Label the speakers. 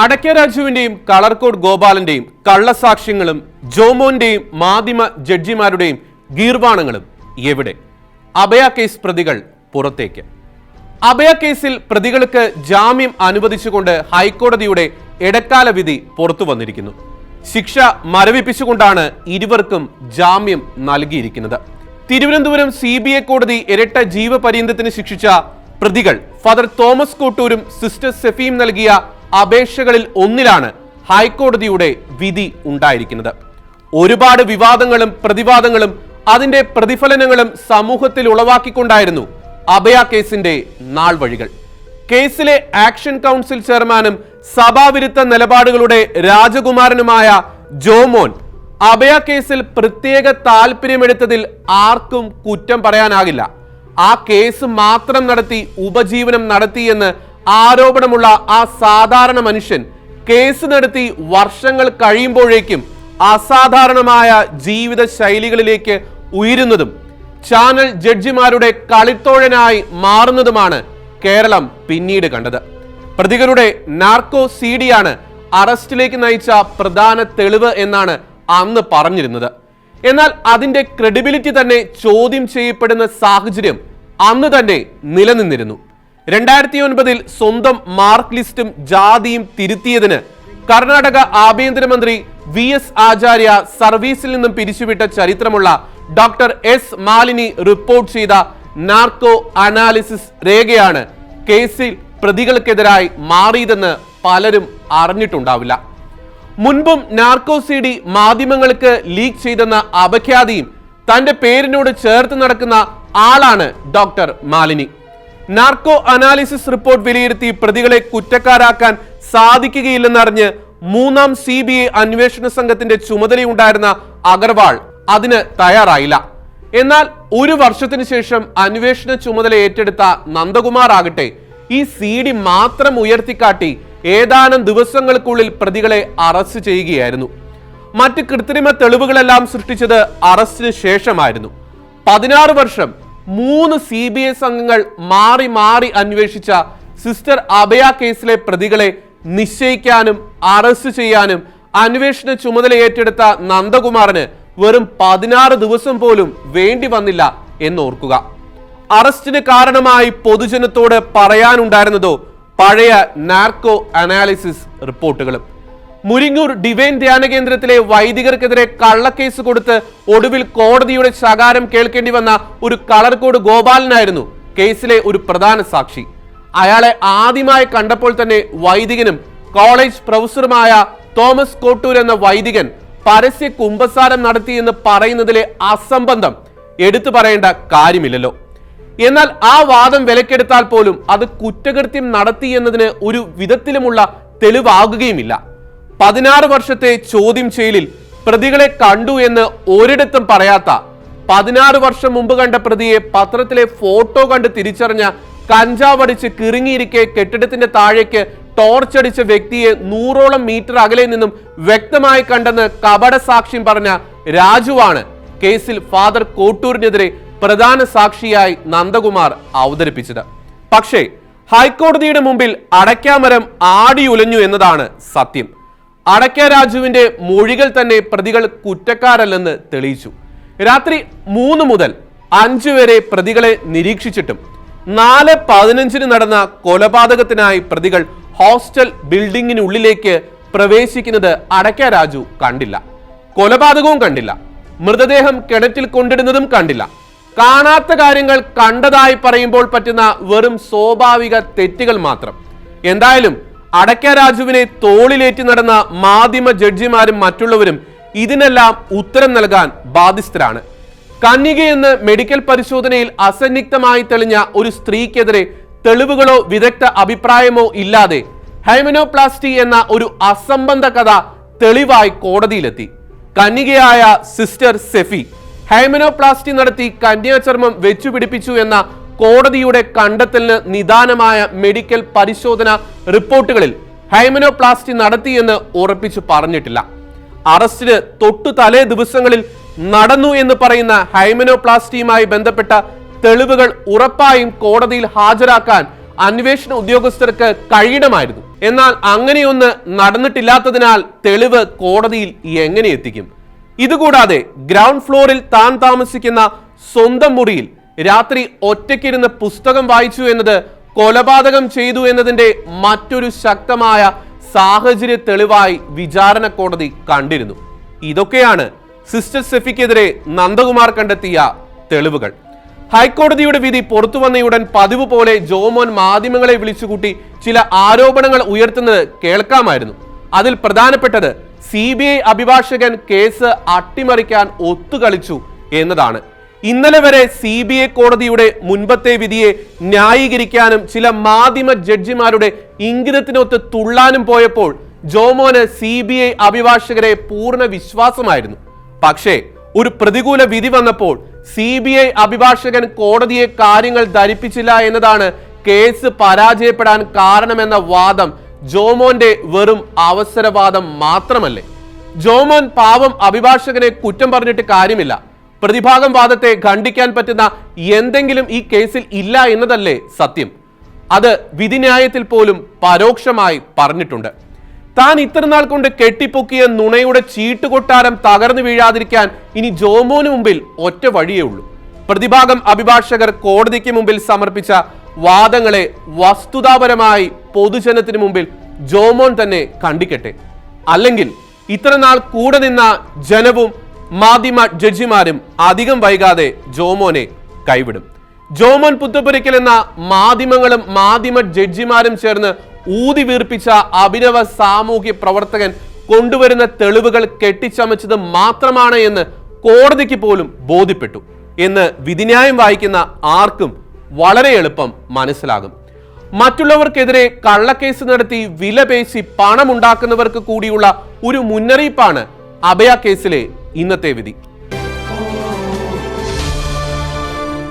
Speaker 1: അടക്ക രാജുവിന്റെയും കളർകോട് ഗോപാലന്റെയും കള്ളസാക്ഷ്യങ്ങളും ജോമോന്റെയും മാധ്യമ ജഡ്ജിമാരുടെയും ഗീർവാണങ്ങളും എവിടെ? അഭയ കേസ് പ്രതികൾ പുറത്തേക്ക്. അഭയ കേസിൽ പ്രതികൾക്ക് ജാമ്യം അനുവദിച്ചുകൊണ്ട് ഹൈക്കോടതിയുടെ ഇടക്കാല വിധി പുറത്തു വന്നിരിക്കുന്നു. ശിക്ഷ മരവിപ്പിച്ചുകൊണ്ടാണ് ഇരുവർക്കും ജാമ്യം നൽകിയിരിക്കുന്നത്. തിരുവനന്തപുരം സി ബി ഐ കോടതി ഇരട്ട ജീവപര്യന്തത്തിന് ശിക്ഷിച്ച പ്രതികൾ ഫാദർ തോമസ് കോട്ടൂരും സിസ്റ്റർ സെഫിയും നൽകിയ അപേക്ഷകളിൽ ഒന്നിലാണ് ഹൈക്കോടതിയുടെ വിധി ഉണ്ടായിരിക്കുന്നത്. ഒരുപാട് വിവാദങ്ങളും പ്രതിവാദങ്ങളും അതിന്റെ പ്രതിഫലനങ്ങളും സമൂഹത്തിൽ ഉളവാക്കിക്കൊണ്ടായിരുന്നു അഭയ കേസിന്റെ നാൾ വഴികൾ കേസിലെ ആക്ഷൻ കൗൺസിൽ ചെയർമാനും സഭാവിരുദ്ധ നിലപാടുകളുടെ രാജകുമാരനുമായ ജോമോൻ അഭയ കേസിൽ പ്രത്യേക താല്പര്യമെടുത്തതിൽ ആർക്കും കുറ്റം പറയാനാകില്ല. ആ കേസ് മാത്രം നടത്തി ഉപജീവനം നടത്തിയെന്ന് ആരോപണമുള്ള ആ സാധാരണ മനുഷ്യൻ കേസ് നടത്തി വർഷങ്ങൾ കഴിയുമ്പോഴേക്കും അസാധാരണമായ ജീവിത ശൈലികളിലേക്ക് ഉയരുന്നതും ചാനൽ ജഡ്ജിമാരുടെ കളിത്തോഴനായി മാറുന്നതുമാണ് കേരളം പിന്നീട് കണ്ടത്. പ്രതികളുടെ നാർക്കോ സി ഡിയാണ് അറസ്റ്റിലേക്ക് നയിച്ച പ്രധാന തെളിവ് എന്നാണ് അന്ന് പറഞ്ഞിരുന്നത്. എന്നാൽ അതിന്റെ ക്രെഡിബിലിറ്റി തന്നെ ചോദ്യം ചെയ്യപ്പെടുന്ന സാഹചര്യം അന്ന് തന്നെ നിലനിന്നിരുന്നു. രണ്ടായിരത്തി ഒൻപതിൽ സ്വന്തം മാർക്ക് ലിസ്റ്റും ജാതിയും തിരുത്തിയതിന് കർണാടക ആഭ്യന്തരമന്ത്രി വി എസ് ആചാര്യ സർവീസിൽ നിന്നും പിരിച്ചുവിട്ട ചരിത്രമുള്ള ഡോക്ടർ എസ് മാലിനി റിപ്പോർട്ട് ചെയ്ത നാർക്കോ അനാലിസിസ് രേഖയാണ് കേസിൽ പ്രതികൾക്കെതിരായി മാറിയതെന്ന് പലരും അറിഞ്ഞിട്ടുണ്ടാവില്ല. മുൻപും നാർക്കോ സി ഡി മാധ്യമങ്ങൾക്ക് ലീക്ക് ചെയ്തെന്ന അപഖ്യാതിയും തന്റെ പേരിനോട് ചേർത്ത് നടക്കുന്ന ആളാണ് doctor Malini. Narco analysis report വിലയിരുത്തി പ്രതികളെ കുറ്റക്കാരാക്കാൻ സാധിക്കുകയില്ലെന്നറിഞ്ഞ് മൂന്നാം സി ബി ഐ അന്വേഷണ സംഘത്തിന്റെ ചുമതലയുണ്ടായിരുന്ന അഗർവാൾ അതിന് തയ്യാറായില്ല. എന്നാൽ ഒരു വർഷത്തിന് ശേഷം അന്വേഷണ ചുമതല ഏറ്റെടുത്ത നന്ദകുമാർ ആകട്ടെ ഈ സി ഡി മാത്രം ഉയർത്തിക്കാട്ടി ഏതാനും ദിവസങ്ങൾക്കുള്ളിൽ പ്രതികളെ അറസ്റ്റ് ചെയ്യുകയായിരുന്നു. മറ്റ് കൃത്രിമ തെളിവുകളെല്ലാം സൃഷ്ടിച്ചത് അറസ്റ്റിന് ശേഷമായിരുന്നു. പതിനാറ് വർഷം മൂന്ന് സി ബി എസ് അംഗങ്ങൾ മാറി മാറി അന്വേഷിച്ച സിസ്റ്റർ അഭയ കേസിലെ പ്രതികളെ നിശ്ചയിക്കാനും അറസ്റ്റ് ചെയ്യാനും അന്വേഷണ ചുമതല ഏറ്റെടുത്ത നന്ദകുമാറിന് വെറും പതിനാറ് ദിവസം പോലും വേണ്ടി വന്നില്ല എന്നോർക്കുക. അറസ്റ്റിന് കാരണമായി പൊതുജനത്തോട് പറയാനുണ്ടായിരുന്നതോ പഴയ നാർക്കോ അനാലിസിസ് റിപ്പോർട്ടുകളും. മുരിങ്ങൂർ ഡിവൈൻ ധ്യാന കേന്ദ്രത്തിലെ വൈദികർക്കെതിരെ കള്ളക്കേസ് കൊടുത്ത് ഒടുവിൽ കോടതിയുടെ ശകാരം കേൾക്കേണ്ടി വന്ന ഒരു കളർകോട് ഗോപാലനായിരുന്നു കേസിലെ ഒരു പ്രധാന സാക്ഷി. അയാളെ ആദ്യമായി കണ്ടപ്പോൾ തന്നെ വൈദികനും കോളേജ് പ്രൊഫസറുമായ തോമസ് കോട്ടൂർ എന്ന വൈദികൻ പരസ്യ കുംഭസാരം നടത്തിയെന്ന് പറയുന്നതിലെ അസംബന്ധം എടുത്തു പറയേണ്ട കാര്യമില്ലല്ലോ. എന്നാൽ ആ വാദം വിലക്കെടുത്താൽ പോലും അത് കുറ്റകൃത്യം നടത്തി എന്നതിന് ഒരു വിധത്തിലുമുള്ള തെളിവാകുകയുമില്ല. പതിനാറ് വർഷത്തെ ചോദ്യം ചെയ്യലിൽ പ്രതികളെ കണ്ടു എന്ന് ഒരിടത്തും പറയാത്ത പതിനാറ് വർഷം മുമ്പ് കണ്ട പ്രതിയെ പത്രത്തിലെ ഫോട്ടോ കണ്ട് തിരിച്ചറിഞ്ഞ കഞ്ചാവടിച്ച് കിറുങ്ങിയിരിക്കെ കെട്ടിടത്തിന്റെ താഴേക്ക് ടോർച്ചടിച്ച വ്യക്തിയെ നൂറോളം മീറ്റർ അകലെ നിന്നും വ്യക്തമായി കണ്ടെന്ന് കപട സാക്ഷ്യം പറഞ്ഞ രാജുവാണ് കേസിൽ ഫാദർ കോട്ടൂരിനെതിരെ പ്രധാന സാക്ഷിയായി നന്ദകുമാർ അവതരിപ്പിച്ചത്. പക്ഷേ ഹൈക്കോടതിയുടെ മുമ്പിൽ അടയ്ക്കാമരം ആടിയുലഞ്ഞു എന്നതാണ് സത്യം. അടയ്ക്ക രാജുവിന്റെ മൊഴികൾ തന്നെ പ്രതികൾ കുറ്റക്കാരല്ലെന്ന് തെളിയിച്ചു. രാത്രി മൂന്ന് മുതൽ അഞ്ചു വരെ പ്രതികളെ നിരീക്ഷിച്ചിട്ടും നാല് പതിനഞ്ചിന് നടന്ന കൊലപാതകത്തിനായി പ്രതികൾ ഹോസ്റ്റൽ ബിൽഡിങ്ങിനുള്ളിലേക്ക് പ്രവേശിക്കുന്നത് അടക്ക രാജു കണ്ടില്ല. കൊലപാതകവും കണ്ടില്ല. മൃതദേഹം കിണറ്റിൽ കൊണ്ടിടുന്നതും കണ്ടില്ല. കാണാത്ത കാര്യങ്ങൾ കണ്ടതായി പറയുമ്പോൾ പറ്റുന്ന വെറും സ്വാഭാവിക തെറ്റുകൾ മാത്രം. എന്തായാലും അടയ്ക്ക രാജുവിനെ തോളിലേറ്റി നടന്ന മാധ്യമ ജഡ്ജിമാരും മറ്റുള്ളവരും ഇതിനെല്ലാം ഉത്തരം നൽകാൻ ബാധ്യസ്ഥരാണ്. കന്യകയെന്ന് മെഡിക്കൽ പരിശോധനയിൽ അസന്നിഗ്ധമായി തെളിഞ്ഞ ഒരു സ്ത്രീക്കെതിരെ തെളിവുകളോ വിദഗ്ധ അഭിപ്രായമോ ഇല്ലാതെ ഹൈമനോപ്ലാസ്റ്റി എന്ന ഒരു അസംബന്ധ കഥ തെളിവായി കോടതിയിലെത്തി. കന്യകയായ സിസ്റ്റർ സെഫി ഹൈമനോപ്ലാസ്റ്റി നടത്തി കന്യാചർമ്മം വെച്ചുപിടിപ്പിച്ചു എന്ന കോടതിയുടെ കണ്ടെത്തലിന് നിദാനമായ മെഡിക്കൽ പരിശോധന റിപ്പോർട്ടുകളിൽ ഹൈമനോപ്ലാസ്റ്റി നടത്തിയെന്ന് ഉറപ്പിച്ചു പറഞ്ഞിട്ടില്ല. അറസ്റ്റിന് തൊട്ടു തലേ ദിവസങ്ങളിൽ നടന്നു എന്ന് പറയുന്ന ഹൈമനോപ്ലാസ്റ്റിയുമായി ബന്ധപ്പെട്ട തെളിവുകൾ ഉറപ്പായും കോടതിയിൽ ഹാജരാക്കാൻ അന്വേഷണ ഉദ്യോഗസ്ഥർക്ക് കഴിയണമായിരുന്നു. എന്നാൽ അങ്ങനെയൊന്ന് നടന്നിട്ടില്ലാത്തതിനാൽ തെളിവ് കോടതിയിൽ എങ്ങനെ എത്തിക്കും? ഇതുകൂടാതെ ഗ്രൗണ്ട് ഫ്ലോറിൽ താൻ താമസിക്കുന്ന സ്വന്തം മുറിയിൽ രാത്രി ഒറ്റയ്ക്കിരുന്ന് പുസ്തകം വായിച്ചു എന്നത് കൊലപാതകം ചെയ്തു എന്നതിന്റെ മറ്റൊരു ശക്തമായ സാഹചര്യ തെളിവായി വിചാരണ കോടതി കണ്ടിരുന്നു. ഇതൊക്കെയാണ് സിസ്റ്റർ സെഫിക്കെതിരെ നന്ദകുമാർ കണ്ടെത്തിയ തെളിവുകൾ. ഹൈക്കോടതിയുടെ വിധി പുറത്തു വന്നയുടൻ പതിവ് പോലെ ജോമോൻ മാധ്യമങ്ങളെ വിളിച്ചുകൂട്ടി ചില ആരോപണങ്ങൾ ഉയർത്തുന്നത് കേൾക്കാമായിരുന്നു. അതിൽ പ്രധാനപ്പെട്ടത് സി അഭിഭാഷകൻ കേസ് അട്ടിമറിക്കാൻ ഒത്തുകളിച്ചു എന്നതാണ്. ഇന്നലെ വരെ സി ബി ഐ കോടതിയുടെ മുൻപത്തെ വിധിയെ ന്യായീകരിക്കാനും ചില മാധ്യമ ജഡ്ജിമാരുടെ ഇംഗിതത്തിനൊത്ത് തുള്ളാനും പോയപ്പോൾ ജോമോന് സി ബി ഐ അഭിഭാഷകരെ പൂർണ വിശ്വാസമായിരുന്നു. പക്ഷേ ഒരു പ്രതികൂല വിധി വന്നപ്പോൾ സി ബി ഐ അഭിഭാഷകൻ കോടതിയെ കാര്യങ്ങൾ ധരിപ്പിച്ചില്ല എന്നതാണ് കേസ് പരാജയപ്പെടാൻ കാരണമെന്ന വാദം ജോമോന്റെ വെറും അവസരവാദം മാത്രമല്ലേ? ജോമോൻ പാവം അഭിഭാഷകനെ കുറ്റം പറഞ്ഞിട്ട് കാര്യമില്ല. പ്രതിഭാഗം വാദത്തെ ഖണ്ഡിക്കാൻ പറ്റുന്ന എന്തെങ്കിലും ഈ കേസിൽ ഇല്ല എന്നതല്ലേ സത്യം? അത് വിധിന്യായത്തിൽ പോലും പരോക്ഷമായി പറഞ്ഞിട്ടുണ്ട്. താൻ ഇത്രനാൾ കൊണ്ട് കെട്ടിപ്പൊക്കിയ നുണയുടെ ചീട്ടുകൊട്ടാരം തകർന്നു വീഴാതിരിക്കാൻ ഇനി ജോമോന് മുമ്പിൽ ഒറ്റ വഴിയേ ഉള്ളൂ. പ്രതിഭാഗം അഭിഭാഷകർ കോടതിക്ക് മുമ്പിൽ സമർപ്പിച്ച വാദങ്ങളെ വസ്തുതാപരമായി പൊതുജനത്തിന് മുമ്പിൽ ജോമോൻ തന്നെ കണ്ടിക്കട്ടെ അല്ലെങ്കിൽ ഇത്രനാൾ കൂടെ നിന്ന ജനവും മാധ്യമ ജഡ്ജിമാരും അധികം വൈകാതെ ജോമോനെ കൈവിടും. ജോമോൻ പുത്തുപുരയ്ക്കൽ എന്ന മാധ്യമങ്ങളും മാധ്യമ ജഡ്ജിമാരും ചേർന്ന് ഊതി വീർപ്പിച്ച അഭിനവ സാമൂഹ്യ പ്രവർത്തകൻ കൊണ്ടുവരുന്ന തെളിവുകൾ കെട്ടിച്ചമച്ചത് മാത്രമാണ് എന്ന് കോടതിക്ക് പോലും ബോധ്യപ്പെട്ടു. എന്ന് വിധിന്യായം വായിക്കുന്ന ആർക്കും വളരെ എളുപ്പം മനസ്സിലാകും. മറ്റുള്ളവർക്കെതിരെ കള്ളക്കേസ് നടത്തി വിലപേശി പണമുണ്ടാക്കുന്നവർക്ക് കൂടിയുള്ള ഒരു മുന്നറിയിപ്പാണ് അഭയ കേസിലെ ഇന്നത്തെ വിധി.